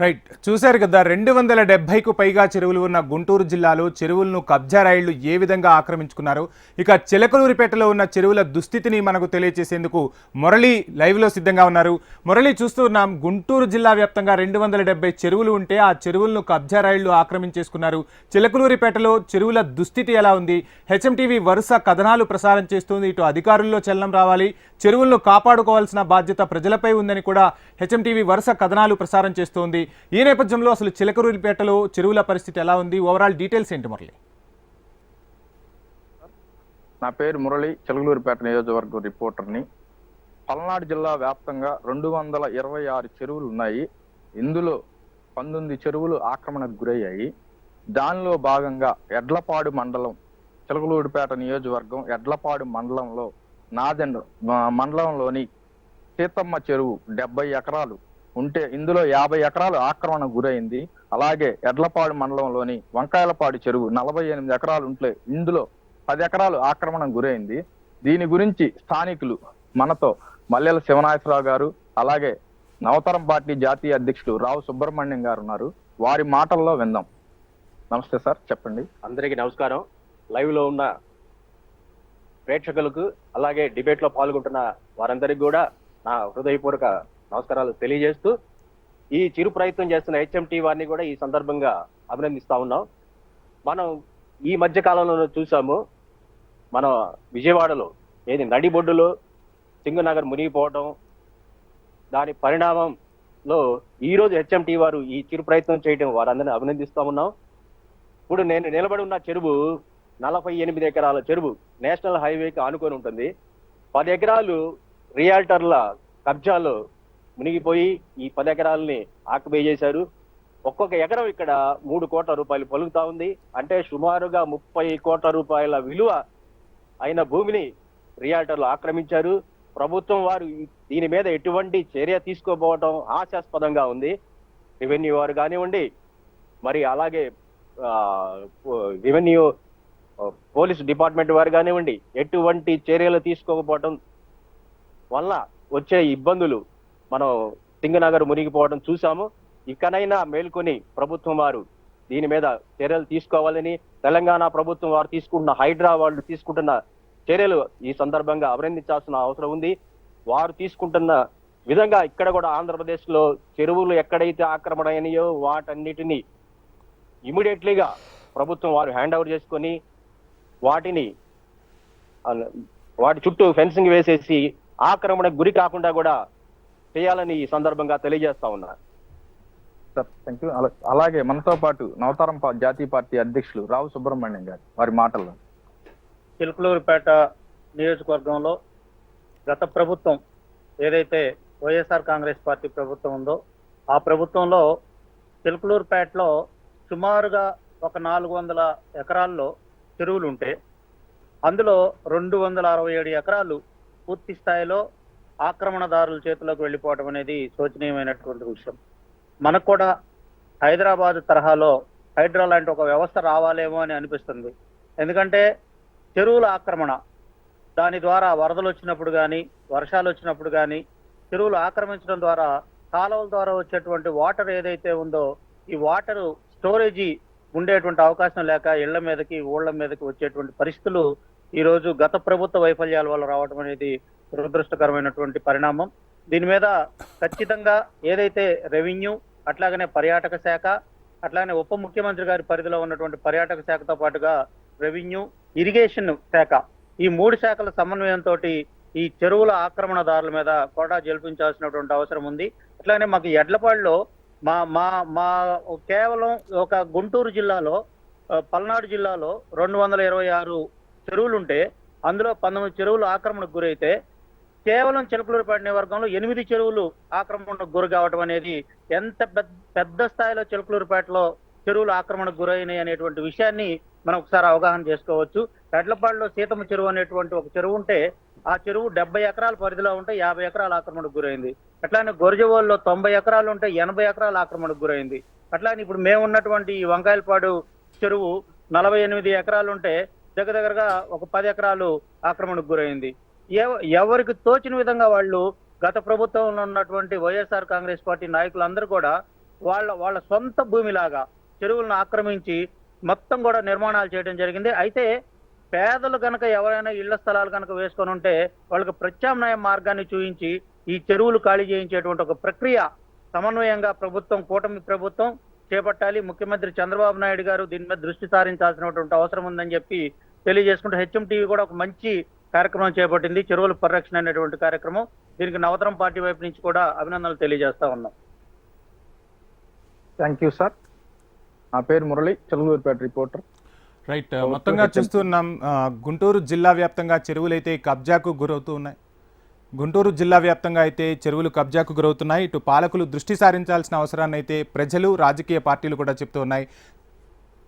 Right చూశారు కదా రెండు వందల డెబ్బైకు పైగా చెరువులు ఉన్న గుంటూరు జిల్లాలో చెరువులను కబ్జా రాయిళ్ళు ఏ విధంగా ఆక్రమించుకున్నారు? ఇక చిలకలూరిపేటలో ఉన్న చెరువుల దుస్థితిని మనకు తెలియజేసేందుకు మురళి లైవ్లో సిద్ధంగా ఉన్నారు. మురళి చూస్తున్నాం గుంటూరు జిల్లా వ్యాప్తంగా రెండు వందల డెబ్బై చెరువులు ఉంటే ఆ చెరువులను కబ్జా రాయిళ్ళు ఆక్రమించేసుకున్నారు. చిలకలూరిపేటలో చెరువుల దుస్థితి ఎలా ఉంది? హెచ్ఎంటీవీ వరుస కథనాలు ప్రసారం చేస్తుంది. ఇటు అధికారుల్లో చలనం రావాలి. చెరువులను కాపాడుకోవాల్సిన బాధ్యత ప్రజలపై ఉందని కూడా హెచ్ఎంటీవీ వరుస కథనాలు ప్రసారం చేస్తోంది. ఈ నేపథ్యంలో అసలు చిలకరూరిపేటలో చెరువుల పరిస్థితి ఎలా ఉంది? ఓవరాల్ డీటెయిల్స్ ఏంటి మురళి? నా పేరు మురళి చిలకలూరిపేట నియోజకవర్గం రిపోర్టర్ని. పల్నాడు జిల్లా వ్యాప్తంగా రెండు వందల ఇరవై ఆరు చెరువులు ఉన్నాయి. ఇందులో పంతొమ్మిది చెరువులు ఆక్రమణకు గురయ్యాయి. దానిలో భాగంగా ఎడ్లపాడు మండలం చిలకలూరిపేట నియోజకవర్గం ఎడ్లపాడు మండలంలో నాదెండ్ మండలంలోని సీతమ్మ చెరువు డెబ్బై ఎకరాలు ఉంటే ఇందులో యాభై ఎకరాలు ఆక్రమణ గురైంది. అలాగే ఎడ్లపాడు మండలంలోని వంకాయలపాడు చెరువు నలభై ఎనిమిది ఎకరాలు ఉంటే ఇందులో పది ఎకరాలు ఆక్రమణ గురైంది. దీని గురించి స్థానికులు మనతో మల్లెల శివనాయసరావు గారు అలాగే నవతరం పార్టీ జాతీయ అధ్యక్షుడు రావు సుబ్రహ్మణ్యం గారు ఉన్నారు. వారి మాటల్లో విందాం. నమస్తే సార్ చెప్పండి. అందరికీ నమస్కారం. లైవ్లో ఉన్న ప్రేక్షకులకు అలాగే డిబేట్లో పాల్గొంటున్న వారందరికీ కూడా నా హృదయపూర్వక నమస్కారాలు తెలియజేస్తూ ఈ చిరు ప్రయత్నం చేస్తున్న హెచ్ఎంటీ వారిని కూడా ఈ సందర్భంగా అభినందిస్తా ఉన్నాం. మనం ఈ మధ్య కాలంలో చూసాము మన విజయవాడలో ఏది నడిబొడ్డులో సింగనగర్ మునిగిపోవడం దాని పరిణామంలో ఈ రోజు హెచ్ఎంటీ వారు ఈ చిరు ప్రయత్నం చేయడం వారందరినీ అభినందిస్తా ఉన్నాం. ఇప్పుడు నేను నిలబడి ఉన్న చెరువు నలభై ఎనిమిది ఎకరాల చెరువు నేషనల్ హైవేకి ఆనుకొని ఉంటుంది. పది ఎకరాలు రియాల్టర్ల కబ్జాలో మునిగిపోయి ఈ పది ఎకరాలని ఆక్యుపై చేశారు ఒక్కొక్క ఎకరం ఇక్కడ మూడు కోట్ల రూపాయలు పలుకుతా ఉంది. అంటే సుమారుగా ముప్పై కోట్ల రూపాయల విలువ అయిన భూమిని రియాల్టర్లు ఆక్రమించారు. ప్రభుత్వం వారు దీని మీద ఎటువంటి చర్య తీసుకోపోవటం హాస్యాస్పదంగా ఉంది. రెవెన్యూ వారు కానివ్వండి మరి అలాగే రెవెన్యూ పోలీస్ డిపార్ట్మెంట్ వారు కానివ్వండి ఎటువంటి చర్యలు తీసుకోకపోవడం వల్ల వచ్చే ఇబ్బందులు మనం సింగనగర్ మునిగిపోవడం చూసాము ఇకనైనా మేల్కొని ప్రభుత్వం వారు దీని మీద చర్యలు తీసుకోవాలని తెలంగాణ ప్రభుత్వం వారు తీసుకుంటున్న హైడ్రా వాళ్ళు తీసుకుంటున్న చర్యలు ఈ సందర్భంగా అభినందించాల్సిన అవసరం ఉంది. వారు తీసుకుంటున్న విధంగా ఇక్కడ కూడా ఆంధ్రప్రదేశ్లో చెరువులు ఎక్కడైతే ఆక్రమణ అయినాయో వాటన్నిటిని ఇమీడియట్లీగా ప్రభుత్వం వారు హ్యాండ్ ఓవర్ చేసుకొని వాటిని వాటి చుట్టూ ఫెన్సింగ్ వేసేసి ఆక్రమణకు గురి కాకుండా కూడా చేయాలని ఈ సందర్భంగా తెలియజేస్తా ఉన్నా. సార్ థ్యాంక్ యూ అలాగే మనతో పాటు నవతరం జాతీయ పార్టీ అధ్యక్షులు రావు సుబ్రహ్మణ్యం గారు వారి మాటల్లో. చిలుకలూరుపేట నియోజకవర్గంలో గత ప్రభుత్వం ఏదైతే వైఎస్ఆర్ కాంగ్రెస్ పార్టీ ప్రభుత్వం ఉందో ఆ ప్రభుత్వంలో చిలుకలూరుపేటలో సుమారుగా ఒక నాలుగు వందల ఎకరాల్లో చెరువులు ఉంటే అందులో రెండు వందల అరవై ఏడు ఎకరాలు పూర్తి స్థాయిలో ఆక్రమణదారుల చేతిలోకి వెళ్ళిపోవడం అనేది శోచనీయమైనటువంటి విషయం. మనకు కూడా హైదరాబాద్ తరహాలో హైడ్రా లాంటి ఒక వ్యవస్థ రావాలేమో అని అనిపిస్తుంది. ఎందుకంటే చెరువుల ఆక్రమణ దాని ద్వారా వరదలు వచ్చినప్పుడు కానీ వర్షాలు వచ్చినప్పుడు కానీ చెరువులు ఆక్రమించడం ద్వారా కాలువల ద్వారా వచ్చేటువంటి వాటర్ ఏదైతే ఉందో ఈ వాటర్ స్టోరేజీ ఉండేటువంటి అవకాశం లేక ఇళ్ళ మీదకి ఊళ్ళ మీదకి వచ్చేటువంటి పరిస్థితులు ఈ రోజు గత ప్రభుత్వ వైఫల్యాల వల్ల రావడం అనేది దురదృష్టకరమైనటువంటి పరిణామం. దీని మీద ఖచ్చితంగా ఏదైతే రెవెన్యూ అట్లాగనే పర్యాటక శాఖ అట్లాగనే ఉప ముఖ్యమంత్రి గారి పరిధిలో ఉన్నటువంటి పర్యాటక శాఖతో పాటుగా రెవెన్యూ ఇరిగేషన్ శాఖ ఈ మూడు శాఖల సమన్వయంతో ఈ చెరువుల ఆక్రమణదారుల మీద కూడా జల్పించాల్సినటువంటి అవసరం ఉంది. అట్లానే మాకు ఎడ్లపాడులో మా మా మా కేవలం ఒక గుంటూరు జిల్లాలో పల్నాడు జిల్లాలో రెండు వందల ఇరవై ఆరు చెరువులుంటే అందులో పంతొమ్మిది చెరువులు ఆక్రమణకు గురైతే కేవలం చిలకలూరుపేట నియోజకవర్గంలో ఎనిమిది చెరువులు ఆక్రమణకు గురి కావడం అనేది ఎంత పెద్ద పెద్ద స్థాయిలో చిలకలూరుపేటలో చెరువులు ఆక్రమణకు గురైనాయి అనేటువంటి విషయాన్ని మనం ఒకసారి అవగాహన చేసుకోవచ్చు. రెడ్లపాడులో సీతమ్మ చెరువు అనేటువంటి ఒక చెరువు ఉంటే ఆ చెరువు డెబ్బై ఎకరాల పరిధిలో ఉంటే యాభై ఎకరాల ఆక్రమణకు గురైంది. అట్లానే గొరజవోల్లో తొంభై ఎకరాలు ఉంటే ఎనభై ఎకరాల ఆక్రమణకు గురైంది. అట్లానే ఇప్పుడు మేము ఉన్నటువంటి ఈ వంకాయలపాడు చెరువు నలభై ఎనిమిది ఎకరాలు ఉంటే దగ్గర దగ్గరగా ఒక పది ఎకరాలు ఆక్రమణకు గురైంది. ఎవరికి తోచిన విధంగా వాళ్ళు గత ప్రభుత్వంలో ఉన్నటువంటి వైఎస్ఆర్ కాంగ్రెస్ పార్టీ నాయకులందరూ కూడా వాళ్ళ వాళ్ళ సొంత భూమిలాగా చెరువులను ఆక్రమించి మొత్తం కూడా నిర్మాణాలు చేయడం జరిగింది. అయితే పేదలు కనుక ఎవరైనా ఇళ్ళ స్థలాలు కనుక వేసుకొని ఉంటే వాళ్ళకి ప్రత్యామ్నాయ మార్గాన్ని చూపించి ఈ చెరువులు ఖాళీ చేయించేటువంటి ఒక ప్రక్రియ సమన్వయంగా ప్రభుత్వం కూటమి ప్రభుత్వం చేపట్టాలి. ముఖ్యమంత్రి చంద్రబాబు నాయుడు గారు దీని మీద దృష్టి సారించాల్సినటువంటి అవసరం ఉందని చెప్పి తెలియజేసుకుంటూ హెచ్ఎం టీవీ కూడా ఒక మంచి కార్యక్రమం చేపట్టింది. చెరువుల పరిరక్షణ అనేటువంటి కార్యక్రమం. దీనికి నవతరం పార్టీ వైపు నుంచి కూడా అభినందనలు తెలియజేస్తా ఉన్నాం. థ్యాంక్ యూ సార్ నా పేరు మురళి చెలుగులూరుపేట రిపోర్టర్. రైట్ మొత్తంగా చూస్తున్నాం గుంటూరు జిల్లా వ్యాప్తంగా చెరువులు అయితే కబ్జాకు గురవుతూ ఉన్నాయి. గుంటూరు జిల్లా వ్యాప్తంగా అయితే చెరువులు కబ్జాకు గురవుతున్నాయి. ఇటు పాలకులు దృష్టి సారించాల్సిన అవసరాన్ని అయితే ప్రజలు రాజకీయ పార్టీలు కూడా చెప్తూ ఉన్నాయి.